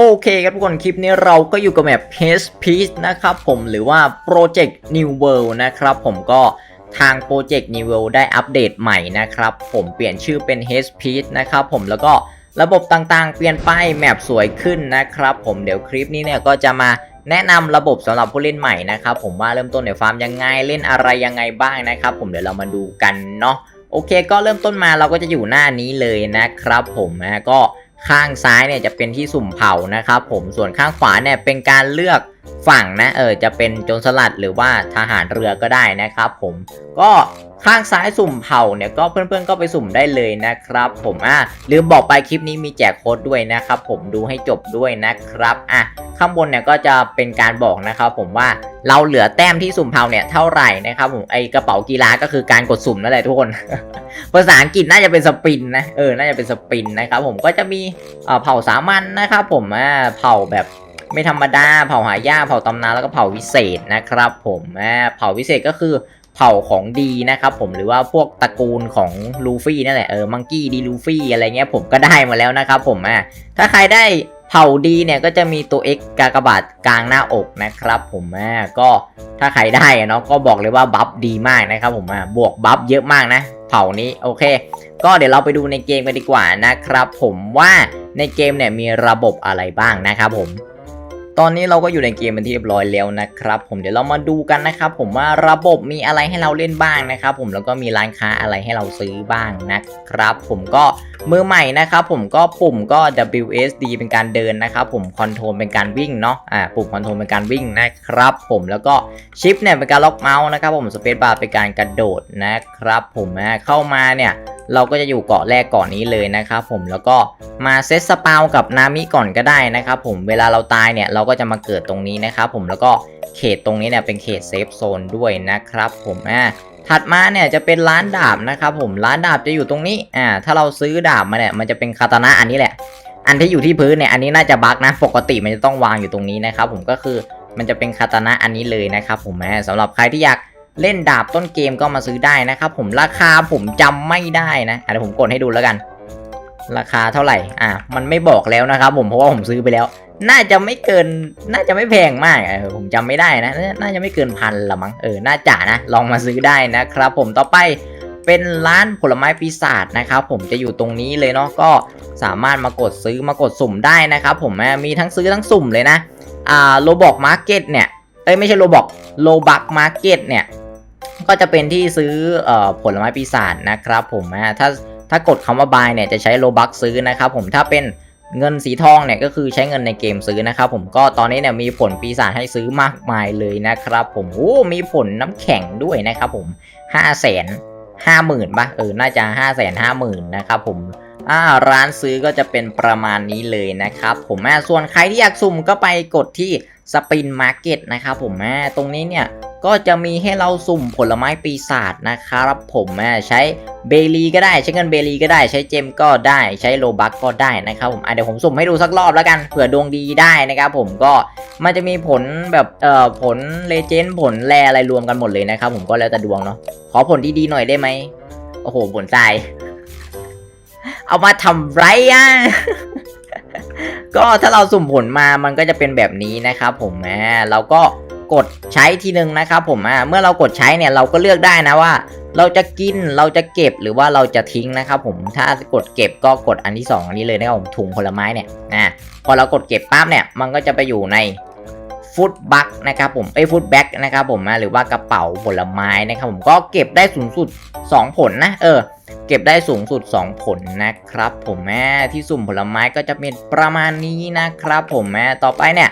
โอเคครับทุกคนคลิปนี้เราก็อยู่กับแบบ Haze Peace นะครับผมหรือว่า Project New World นะครับผมก็ทาง Project New World ได้อัปเดตใหม่นะครับผมเปลี่ยนชื่อเป็น Haze Peace นะครับผมแล้วก็ระบบต่างๆ เปลี่ยนไปแมปสวยขึ้นนะครับผมเดี๋ยวคลิปนี้เนี่ยก็จะมาแนะนำระบบสำหรับผู้เล่นใหม่นะครับผมว่าเริ่มต้นในฟาร์มยังไงเล่นอะไรยังไงบ้างนะครับผมเดี๋ยวเรามาดูกันเนาะโอเค ก็เริ่มต้นมาเราก็จะอยู่หน้านี้เลยนะครับผมนะก็ ข้างซ้ายเนี่ยจะเป็นที่สุ่มเผานะครับผมส่วนข้างขวาเนี่ยเป็นการเลือก ฝั่งนะเออจะเป็นโจรสลัดหรือว่าทหารเรือก็ได้นะครับผมก็ข้างซ้ายสุ่มเผาเนี่ยก็เพื่อนๆก็ไปสุ่มได้เลยนะครับ ผมอะลืมบอกไปคลิปนี้มีแจกโค้ดด้วยนะครับผมดูให้จบด้วยนะครับอะข้างบนเนี่ยก็จะเป็นการบอกนะครับผมว่าเราเหลือแต้มที่สุ่มเผาเนี่ยเท่าไหร่นะครับผมไอกระเป๋ากีฬาก็คือการกดสุ่มนั่นแหละทุกคน ภาษาอังกฤษน่าจะเป็นสปินนะเออน่าจะเป็นสปินนะครับผมก็จะมีเผ่าสามัญนะครับผมอ่าเผ่าแบบ ไม่ธรรมดา เผ่าหายากเผ่าตำนานแล้วก็เผ่าวิเศษนะครับผมเผ่าวิเศษก็คือเผ่าของดีนะครับผมหรือว่าพวกตระกูลของลูฟี่นั่นแหละเออมังกี้ดีลูฟี่อะไรเงี้ยผมก็ได้มาแล้วนะครับผมอ่าถ้าใครได้เผ่าดีเนี่ยก็จะมีตัว X กากบาทกลางหน้าอกนะครับผมอ่ก็ถ้าใครได้เนาะก็บอกเลยว่าบัฟดีมากนะครับผมอ่บวกบัฟเยอะมากนะเผ่านี้โอเค ก็เดี๋ยวเราไปดูในเกมกันดีกว่านะครับผมว่าในเกมเนี่ยมีระบบอะไรบ้างนะครับผม ตอนนี้เราก็อยู่ในเกมเป็นที่เรียบร้อยแล้วนะครับ ผมเดี๋ยวเรามาดูกันนะครับผมว่าระบบมีอะไรให้เราเล่นบ้างนะครับ ผมแล้วก็มีร้านค้าอะไรให้เราซื้อบ้างนะครับ ผมก็มือใหม่นะครับผมก็ปุ่มก็ WSD เป็นการเดินนะครับผมคอนโทรลเป็นการวิ่งเนาะอ่าปุ่มคอนโทรลเป็นการวิ่งนะครับ ผมแล้วก็ชิปเนี่ยเป็นการล็อกเมาส์นะครับผมสเปซบาร์เป็นการกระโดดนะครับ ผมเข้ามาเนี่ย เราก็จะอยู่เกาะแรกเกาะนี้เลยนะครับผมแล้วก็มาเซตสปาวกับนามิก่อนก็ได้นะครับผมเวลาเราตายเนี่ยเราก็จะมาเกิดตรงนี้นะครับผมแล้วก็เขตตรงนี้เนี่ยเป็นเขตเซฟโซนด้วยนะครับผมอ่าถัดมาเนี่ยจะเป็นร้านดาบนะครับผมร้านดาบจะอยู่ตรงนี้อ่าถ้าเราซื้อดาบมาเนี่ยมันจะเป็นคาตานะอันนี้แหละ อันที่อยู่ที่พื้นเนี่ยอันนี้น่าจะบั๊กนะปกติมันจะต้องวางอยู่ตรงนี้นะครับผมก็คือมันจะเป็นคาตานะอันนี้เลยนะครับผมอ่สำหรับใครที่อยาก เล่นดาบต้นเกมก็มาซื้อได้นะครับผมราคาผมจำไม่ได้นะเดี๋ยวผมกดให้ดูแล้วกัน ราคาเท่าไหร่ อะมันไม่บอกแล้วนะครับผมเพราะว่าผมซื้อไปแล้ว น่าจะไม่เกิน น่าจะไม่แพงมากเออผมจำไม่ได้นะ น่าจะไม่เกินพันละมั้งเออน่าจะนะ ลองมาซื้อได้นะครับ ผมต่อไปเป็นร้านผลไม้ปีศาจนะครับผมจะอยู่ตรงนี้เลยเนาะก็สามารถมากดซื้อมากดสุ่มได้นะครับผมอ่มีทั้งซื้อทั้งสุ่มเลยนะอ่าโลบอกมาร์เก็ตเนี่ยเอ้ยไม่ใช่โลบอกโลบักมาร์เก็ตเนี่ย ก็จะเป็นที่ซื้ออผลไม้ปีศาจนะครับผมอะถ้าถ้ากดคำว่า buy เนี่ยจะใช้โลบักซื้อนะครับผมถ้าเป็นเงินสีทองเนี่ยก็คือใช้เงินในเกมซื้อนะครับผมก็ตอนนี้เนี่ยมีผลปีศาจให้ซื้อมากมายเลยนะครับผมโอ้มีผลน้ำแข็งด้วยนะครับผมห้าแสนห้าหมื่นป่ะเออน่าจะห้าแสนห้าหมื่นนะครับผมอ่าร้านซื้อก็จะเป็นประมาณนี้เลยนะครับผมอ่ส่วนใครที่อยากสุ่มก็ไปกดที่สปินมาร์เก็ตนะครับผมอ่ตรงนี้เนี่ย ก็จะมีให้เราสุ่มผลไม้ปีศาจนะครับผมอ่ใช้เบลีก็ได้ใช้เงินเบลีก็ได้ใช้เจมก็ได้ใช้โลบักก็ได้นะครับผมเดี๋ยวผมสุ่มให้ดูสักรอบแล้วกันเผื่อดวงดีได้นะครับผมก็มันจะมีผลแบบเอ่อผลเลเจนด์ผลแรอะไรรวมกันหมดเลยนะครับผมก็แล้วแต่ดวงเนาะขอผลดีๆหน่อยได้ไหมโอ้โหผลทรายเอามาทำไรอะก็ถ้าเราสุ่มผลมามันก็จะเป็นแบบนี้นะครับผมอ่เราก็ กดใช้ทีหนึ่งนะครับผมอ่าเมื่อเรากดใช้เนี่ยเราก็เลือกได้นะว่า เราจะกินเราจะเก็บหรือว่าเราจะทิ้งนะครับผมถ้ากดเก็บก็กดอันที่สองอันนี้เลยนะครับผมถุงผลไม้เนี่ยนะพอเรากดเก็บปั๊บเนี่ยมันก็จะไปอยู่ในฟุตบัคนะครับผมไอ้ฟุตแบ็กนะครับผมหรือว่ากระเป๋าผลไม้นะครับผมก็เก็บได้สูงสุด 2 ผลนะเออเก็บได้สูงสุด 2 ผลนะครับผมแม่ที่สุ่มผลไม้ก็จะเป็นประมาณนี้นะครับผมแม่ต่อไปเนี่ย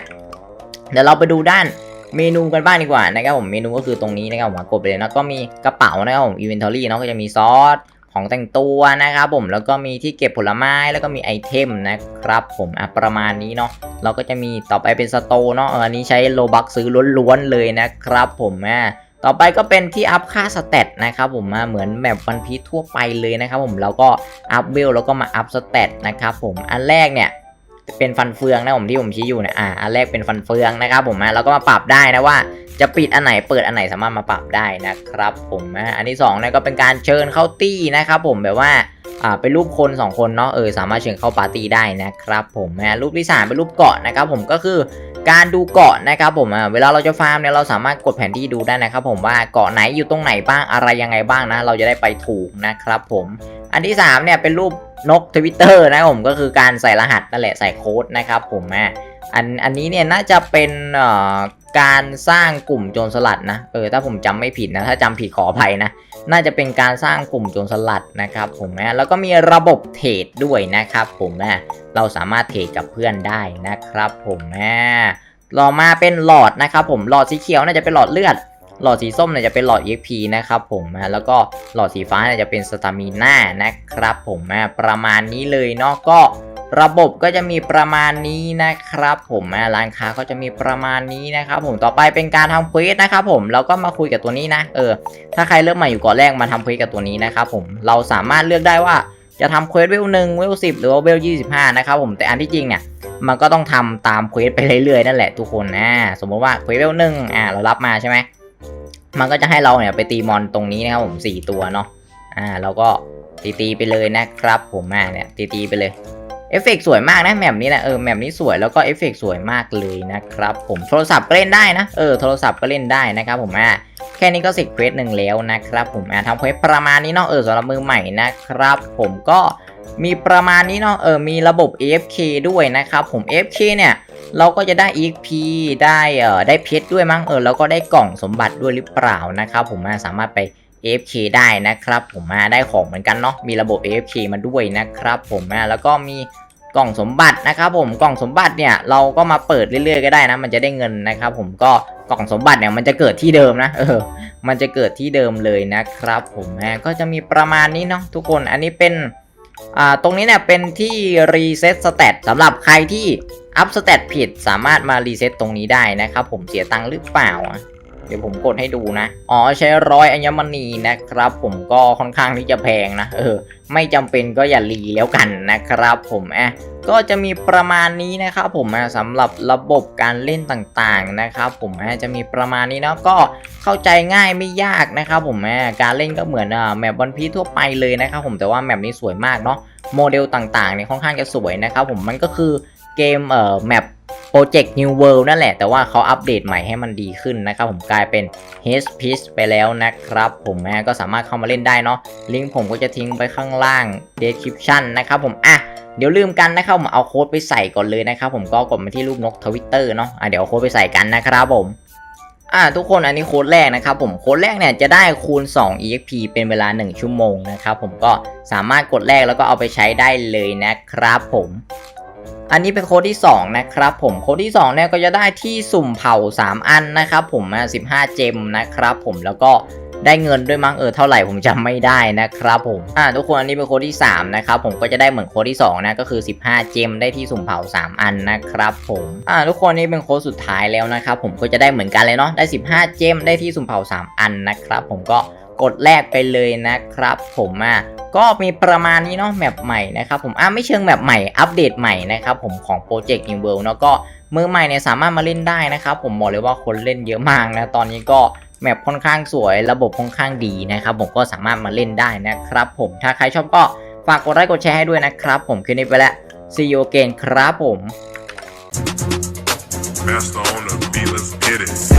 เดี๋ยวเราไปดูด้าน เมนูกันบ้างดีกว่านะครับผมเมนูก็คือตรงนี้นะครับผมกดไปเลยนะก็มีกระเป๋านะครับผม inventory เนาะก็จะมีซอสของแต่งตัวนะครับผมแล้วก็มีที่เก็บผลไม้แล้วก็มีไอเทมนะครับผมอะประมาณนี้เนาะเราก็จะมีต่อไปเป็นสโตเนาะอันนี้ใช้โลบักซื้อล้วนๆเลยนะครับผมแม่ต่อไปก็เป็นที่อัพค่าสเตตนะครับผมมาเหมือนแบบวันพีทั่วไปเลยนะครับผมแล้วก็อัพเวลแล้วก็มาอัพสเตตนะครับผมอันแรกเนี่ย เป็นฟันเฟืองนะผมที่ผมชี้อยู่เนี่ยอ่าอันแรกเป็นฟันเฟืองนะครับ ผมนะแล้วก็มาปรับได้นะว่า จะปิดอันไหนเปิดอันไหนสามารถมาปรับได้นะครับ ผมนะอันที่สองเนี่ยก็เป็นการเชิญเข้าตี้นะครับผมแบบว่าอ่าเป็นรูปคนสองคนเนาะเออสามารถเชิญเข้าปาร์ตี้ได้นะครับ ผมนะรูปที่สามเป็นรูปเกาะนะครับ ผมก็คือการดูเกาะนะครับผมอ่าเวลาเราจะฟาร์มเนี่ยเราสามารถกดแผนที่ดูได้นะครับ ผมว่าเกาะไหนอยู่ตรงไหนบ้างอะไรยังไงบ้างนะ เราจะได้ไปถูกนะครับ ผมอันที่สามเนี่ยเป็นรูป นกทวิตเตอร์นะผมก็คือการใส่รหัสนั่นแหละใส่โค้ดนะครับผมอะอันอันนี้เนี่ยน่าจะเป็นการสร้างกลุ่มโจรสลัดนะเออถ้าผมจำไม่ผิดนะถ้าจำผิดขออภัยนะน่าจะเป็นการสร้างกลุ่มโจรสลัดนะครับผมนะแล้วก็มีระบบเทรดด้วยนะครับผมนะเราสามารถเทรดกับเพื่อนได้นะครับผมนะต่อมาเป็นหลอดนะครับผมหลอดสีเขียวน่าจะเป็นหลอดเลือด หลอดสีส้มเนี่ยจะเป็นหลอด EXP นะครับผมนะแล้วก็หลอดสีฟ้าเนี่ยจะเป็นสตามิน่านะครับผมนะประมาณนี้เลยเนาะก็ระบบก็จะมีประมาณนี้นะครับ ผมนะร้านค้าก็จะมีประมาณนี้นะครับผมต่อไปเป็นการทำเควสนะครับผมเราก็มาคุยกับตัวนี้นะเออถ้าใครเริ่มใหม่อยู่ก่อนแรกมาทำเควสกับตัวนี้นะครับผมเราสามารถเลือกได้ว่าจะทำเควสเวลหนึ่งเวลสิบหรือว่าเวลยี่สิบห้านะครับผมแต่อันที่จริงเนี่ยมันก็ต้องทำตามเควสไปเรื่อยๆนั่นแหละทุกคนนะสมมติว่าเควสเวลหนึ่งอ่าเรารับมาใช่ไหม มันก็จะให้เราเนี่ยไปตีมอนตรงนี้นะครับผมสี่ตัวเนาะอ่าเราก็ตีตีไปเลยนะครับผมอ่าเนี่ยตีตีไปเลยเอฟเฟกสวยมากนะแมปนี้นะเออแมปนี้สวยแล้วก็เอฟเฟกสวยมากเลยนะครับผมโทรศัพท์ก็เล่นได้นะเออโทรศัพท์ก็เล่นได้นะครับผมอะแค่นี้ก็สร็จเควสหนึ่งแล้วนะครับผมอะทำเควสประมาณนี้เนาะเออสำหรับมือใหม่นะครับ ผมก็มีประมาณนี้เนาะเออมีระบบ AFK ด้วยนะครับผม AFK เนี่ย เราก็จะได้ EXP ได้เอ่อได้เพชรด้วยมั้งเออแล้วก็ได้กล่องสมบัติด้วยหรือเปล่านะครับผมอ่สามารถไป AFK ได้นะครับ ผมมาได้ของเหมือนกันเนาะมีระบบ AFK มาด้วยนะครับ ผมอ่แล้วก็มีกล่องสมบัตินะครับผมกล่องสมบัติเนี่ยเราก็มาเปิดเรื่อยๆก็ได้นะ มันจะได้เงินนะครับ ผมก็กล่องสมบัติเนี่ยมันจะเกิดที่เดิมนะเออ มันจะเกิดที่เดิมเลยนะครับ ผมฮะก็จะมีประมาณนี้เนาะทุกคนอันนี้เป็นอ่าตรงนี้เนี่ยเป็นที่รีเซ็ตสเตตสำหรับใครที่ อัพสเตตผิดสามารถมารีเซ็ตตรงนี้ได้นะครับผมเสียตังค์หรือเปล่า เดี๋ยวผมกดให้ดูนะ อ๋อใช้ร้อยอัญมณีนะครับ ผมก็ค่อนข้างที่จะแพงนะ เออ ไม่จำเป็นก็อย่ารีแล้วกันนะครับผมอะก็จะมีประมาณนี้นะครับผมอะสำหรับระบบการเล่นต่างๆนะครับผมอะจะมีประมาณนี้เนาะก็เข้าใจง่ายไม่ยากนะครับผมอะการเล่นก็เหมือนแมปบอลพีทั่วไปเลยนะครับผมแต่ว่าแมปนี้สวยมากเนาะโมเดลต่างๆเนี่ยค่อนข้างจะสวยนะครับผมมันก็คือ เกมเอ่อแมปโปรเจกต์ New World นั่นแหละ แต่ว่าเขาอัปเดตใหม่ให้มันดีขึ้นนะครับผมกลายเป็น h p i e c e ไปแล้วนะครับ ผมนะก็สามารถเข้ามาเล่นได้เนาะลิงก์ผมก็จะทิ้งไปข้างล่าง description นะครับผมอะเดี๋ยวลืมกันนะครับผมเอาโค้ดไปใส่ก่อนเลยนะครับผมก็กดมาที่รูปนกทวิตเตอร์เนาะอะเดี๋ยวเอาโค้ดไปใส่กันนะครับผมอะทุกคนอันนี้โค้ดแรกนะครับผมโค้ดแรกเนี่ยจะได้คูณ 2 exp เป็นเวลา 1 ชั่วโมงนะครับผมก็สามารถกดแรกแล้วก็เอาไปใช้ได้เลยนะครับผม อันนี้เป็นโค้ดที่ 2 นะครับผมโค้ดที่2เนี่ยก็จะได้ที่สุ่มเผา 3 อันนะครับผมอะ15 เจมนะครับผมแล้วก็ได้เงินด้วยมั้งเออเท่าไหร่ผมจำไม่ได้นะครับผมอ่าทุกคนอันนี้เป็นโค้ดที่ 3 นะครับผมก็จะได้เหมือนโค้ดที่ 2 นะก็คือ 15 เจมได้ที่สุ่มเผา 3 อันนะครับผมอ่าทุกคนนี่เป็นโค้ดสุดท้ายแล้วนะครับผมก็จะได้เหมือนกันเลยเนาะได้ 15 เจมได้ที่สุ่มเผา 3 อันนะครับผมก็ กดแลกไปเลยนะครับ ผมอะก็มีประมาณนี้เนาะแมปใหม่นะครับผมอะไม่เชิงแมปใหม่อัปเดตใหม่นะครับผมของโปรเจกต์ New World เนาะก็มือใหม่เนี่ยสามารถมาเล่นได้นะครับผมบอกเลยว่าคนเล่นเยอะมากนะตอนนี้ก็แมปค่อนข้างสวยระบบค่อนข้างดีนะครับผมก็สามารถมาเล่นได้นะครับผมถ้าใครชอบก็ฝากกดไลค์กดแชร์ให้ด้วยนะครับผมคลิปนี้ไปแล้ว see you again ครับผม Master on the beat, let's get it.